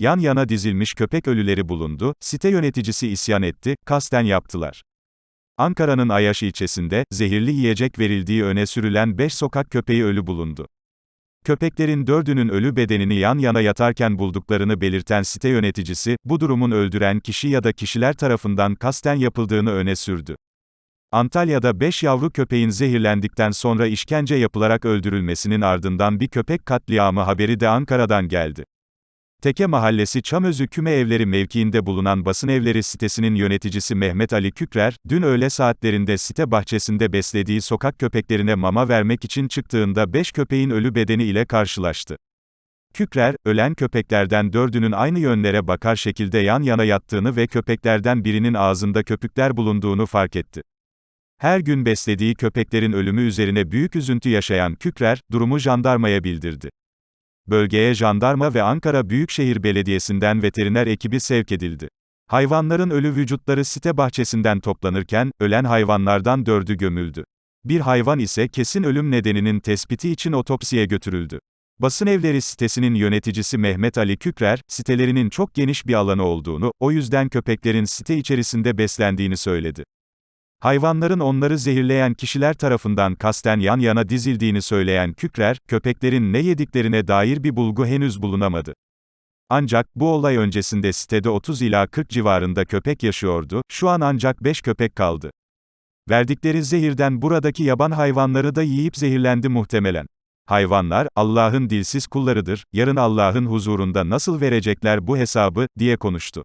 Yan yana dizilmiş köpek ölüleri bulundu, site yöneticisi isyan etti, kasten yaptılar. Ankara'nın Ayaş ilçesinde, zehirli yiyecek verildiği öne sürülen 5 sokak köpeği ölü bulundu. Köpeklerin dördünün ölü bedenini yan yana yatarken bulduklarını belirten site yöneticisi, bu durumun öldüren kişi ya da kişiler tarafından kasten yapıldığını öne sürdü. Antalya'da 5 yavru köpeğin zehirlendikten sonra işkence yapılarak öldürülmesinin ardından bir köpek katliamı haberi de Ankara'dan geldi. Teke Mahallesi Çamözü Küme Evleri mevkiinde bulunan basın evleri sitesinin yöneticisi Mehmet Ali Kükrer, dün öğle saatlerinde site bahçesinde beslediği sokak köpeklerine mama vermek için çıktığında 5 köpeğin ölü bedeni ile karşılaştı. Kükrer, ölen köpeklerden dördünün aynı yönlere bakar şekilde yan yana yattığını ve köpeklerden birinin ağzında köpükler bulunduğunu fark etti. Her gün beslediği köpeklerin ölümü üzerine büyük üzüntü yaşayan Kükrer, durumu jandarmaya bildirdi. Bölgeye jandarma ve Ankara Büyükşehir Belediyesi'nden veteriner ekibi sevk edildi. Hayvanların ölü vücutları site bahçesinden toplanırken, ölen hayvanlardan dördü gömüldü. Bir hayvan ise kesin ölüm nedeninin tespiti için otopsiye götürüldü. Basın Evleri sitesinin yöneticisi Mehmet Ali Kükrer, sitelerinin çok geniş bir alanı olduğunu, o yüzden köpeklerin site içerisinde beslendiğini söyledi. Hayvanların onları zehirleyen kişiler tarafından kasten yan yana dizildiğini söyleyen Kükrer, köpeklerin ne yediklerine dair bir bulgu henüz bulunamadı. Ancak, bu olay öncesinde sitede 30 ila 40 civarında köpek yaşıyordu, şu an ancak 5 köpek kaldı. Verdikleri zehirden buradaki yaban hayvanları da yiyip zehirlendi muhtemelen. Hayvanlar, Allah'ın dilsiz kullarıdır, yarın Allah'ın huzurunda nasıl verecekler bu hesabı, diye konuştu.